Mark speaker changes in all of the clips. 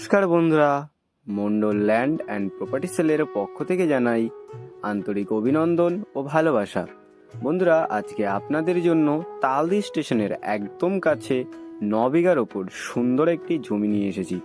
Speaker 1: নমস্কার বন্ধুরা। Mondal land and property সেলের পক্ষ থেকে জানাই আন্তরিক অভিনন্দন ও ভালোবাসা। বন্ধুরা, আজকে আপনাদের জন্য তালদি স্টেশনের একদম কাছে ন বিঘার ওপর সুন্দর একটি জমি নিয়ে এসেছি।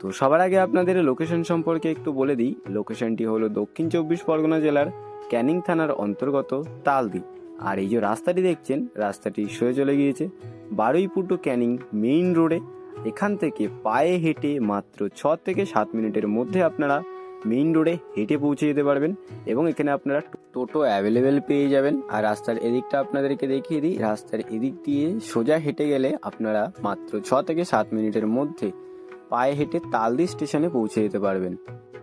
Speaker 1: তো সবার আগে আপনাদের লোকেশন সম্পর্কে একটু বলে দিই। লোকেশনটি হলো দক্ষিণ চব্বিশ পরগনা জেলার ক্যানিং থানার অন্তর্গত তালদি। আর এই যে রাস্তাটি দেখছেন, রাস্তাটি সয়ে চলে গিয়েছে বারুইপুর টু ক্যানিং মেইন রোডে। এখান থেকে পায়ে হেঁটে মাত্র ছ থেকে সাত মিনিটের মধ্যে আপনারা মেইন রোডে হেঁটে পৌঁছে যেতে পারবেন এবং এখানে আপনারা টোটো অ্যাভেলেবেল পেয়ে যাবেন। আর রাস্তার এদিকটা আপনাদেরকে দেখিয়ে দিই। রাস্তার এদিক দিয়ে সোজা হেঁটে গেলে আপনারা মাত্র ছ থেকে সাত মিনিটের মধ্যে পায়ে হেঁটে তালদি স্টেশনে পৌঁছে যেতে পারবেন।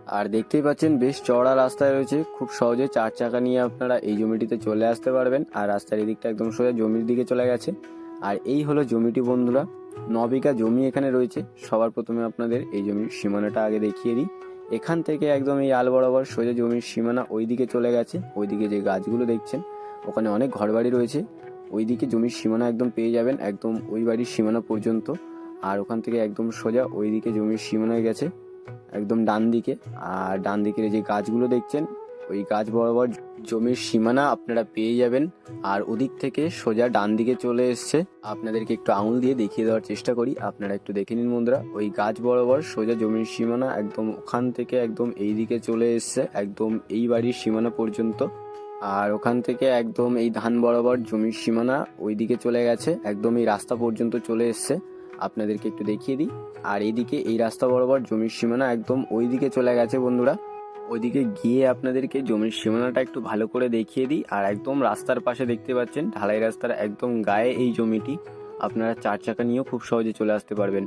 Speaker 1: আর দেখতেই পাচ্ছেন বেশ চওড়া রাস্তায় রয়েছে। খুব সহজে চার চাকা নিয়ে আপনারা এই জমিটিতে চলে আসতে পারবেন। আর রাস্তার এদিকটা একদম সোজা জমির দিকে চলে গেছে। আর এই হলো জমিটি বন্ধুরা। ন বিঘা জমি এখানে রয়েছে। সবার প্রথমে আপনাদের এই জমির সীমানাটা আগে দেখিয়ে দিই। এখান থেকে একদম এই আল বরাবর সোজা জমির সীমানা ওইদিকে চলে গেছে। ওইদিকে যে গাছগুলো দেখছেন, ওখানে অনেক ঘরবাড়ি রয়েছে। ওইদিকে জমির সীমানা একদম পেয়ে যাবেন, একদম ওই বাড়ির সীমানা পর্যন্ত। আর ওখান থেকে একদম সোজা ওইদিকে জমির সীমানায় গেছে, একদম ডান দিকে আর ডান দিকের যে গাছগুলো দেখছেন ওই গাছ বরাবর জমির সীমানা আপনারা পেয়ে যাবেন। আর ওদিক থেকে সোজা ডান দিকে চলে এসছে। আপনাদেরকে একটু আঙুল দিয়ে দেখিয়ে দেওয়ার চেষ্টা করি। আপনারা একটু দেখে নিন বন্ধুরা। ওই গাছ বরাবর সোজা জমির সীমানা একদম ওখান থেকে একদম এই দিকে চলে এসছে। একদম এই বাড়ির সীমানা পর্যন্ত। আর ওখান থেকে একদম এই ধান বরাবর জমির সীমানা ওই দিকে চলে গেছে। একদম এই রাস্তা পর্যন্ত চলে এসছে। আপনাদেরকে একটু দেখিয়ে দিই। আর এইদিকে এই রাস্তা বরাবর জমির সীমানা একদম ওই দিকে চলে গেছে বন্ধুরা। ওইদিকে গিয়ে আপনাদেরকে জমির সীমানাটা একটু ভালো করে দেখিয়ে দিই। আর একদম রাস্তার পাশে দেখতে পাচ্ছেন, ঢালাই রাস্তার একদম গায়ে এই জমিটি আপনারা চার চাকা নিয়েও খুব সহজে চলে আসতে পারবেন।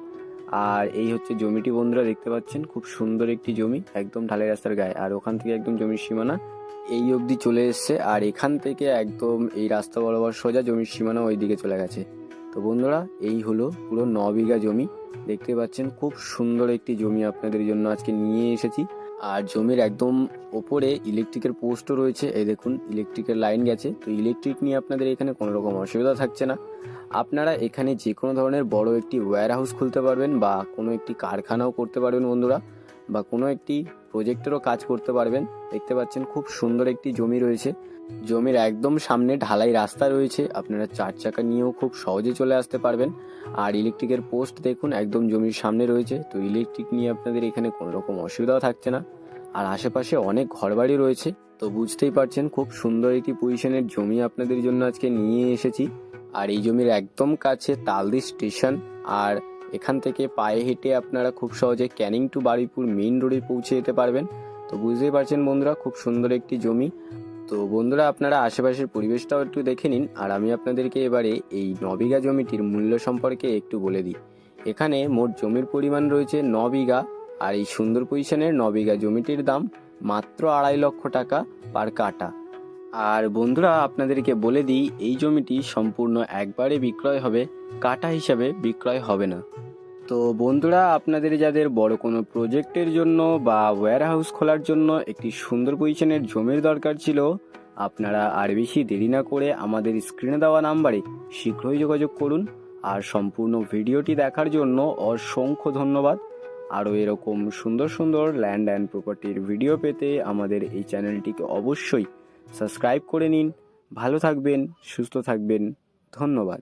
Speaker 1: আর এই হচ্ছে জমিটি বন্ধুরা, দেখতে পাচ্ছেন খুব সুন্দর একটি জমি, একদম ঢালাই রাস্তার গায়ে। আর ওখান থেকে একদম জমির সীমানা এই অবধি চলে এসছে। আর এখান থেকে একদম এই রাস্তা বরাবর সোজা জমির সীমানা ওইদিকে চলে গেছে। তো বন্ধুরা, এই হলো পুরো ন বিঘা জমি। দেখতে পাচ্ছেন খুব সুন্দর একটি জমি আপনাদের জন্য আজকে নিয়ে এসেছি। আর জমির একদম ওপরে ইলেকট্রিকের পোস্টও রয়েছে। এই দেখুন ইলেকট্রিকের লাইন গেছে। তো ইলেকট্রিক নিয়ে আপনাদের এখানে কোনো রকম অসুবিধা থাকছে না। আপনারা এখানে যে কোনো ধরনের বড় একটি ওয়্যার হাউস খুলতে পারবেন বা কোনো একটি কারখানাও করতে পারবেন বন্ধুরা, বা কোনো একটি প্রজেক্টেরও কাজ করতে পারবেন। দেখতে পাচ্ছেন খুব সুন্দর একটি জমি রয়েছে। জমির একদম সামনে ঢালাই রাস্তা রয়েছে। আপনারা চার চাকা নিয়েও খুব সহজে চলে আসতে পারবেন। আর ইলেকট্রিকের পোস্ট দেখুন, একদম জমির সামনে রয়েছে। তো ইলেকট্রিক নিয়ে আপনাদের এখানে কোনো রকম অসুবিধাও থাকছে না। আর আশেপাশে অনেক ঘরবাড়ি রয়েছে। তো বুঝতেই পারছেন, খুব সুন্দর একটি পজিশনের জমি আপনাদের জন্য আজকে নিয়ে এসেছি। আর এই জমির একদম কাছে তালদি স্টেশন আর এখান থেকে পায়ে হেঁটে আপনারা খুব সহজে ক্যানিং টু বারুইপুর মেইন রোডে পৌঁছে যেতে পারবেন। তো বুঝতেই পারছেন বন্ধুরা, খুব সুন্দর একটি জমি। তো বন্ধুরা, আপনারা আশেপাশের পরিবেশটাও একটু দেখে নিন। আর আমি আপনাদেরকে এবারে এই ন বিঘা জমিটির মূল্য সম্পর্কে একটু বলে দিই। এখানে মোট জমির পরিমাণ রয়েছে ন বিঘা আর এই সুন্দর পজিশনের ন বিঘা জমিটির দাম মাত্র আড়াই লক্ষ টাকা পার কাটা আর বন্ধুরা, আপনাদেরকে বলে দিই, এই জমিটি সম্পূর্ণ একবারে বিক্রয় হবে, কাটা হিসাবে বিক্রয় হবে না। তো বন্ধুরা, আপনাদের যাদের বড় কোনো প্রজেক্টের জন্য বা ওয়্যার হাউস খোলার জন্য একটি সুন্দর পজিশনের জমির দরকার ছিল, আপনারা আর বেশি দেরি না করে আমাদের স্ক্রিনে দেওয়া নাম্বারে শীঘ্রই যোগাযোগ করুন। আর সম্পূর্ণ ভিডিওটি দেখার জন্য অসংখ্য ধন্যবাদ। আরও এরকম সুন্দর সুন্দর ল্যান্ড অ্যান্ড প্রপার্টির ভিডিও পেতে আমাদের এই চ্যানেলটিকে অবশ্যই সাবস্ক্রাইব করে নিন। ভালো থাকবেন সুস্থ থাকবেন। ধন্যবাদ।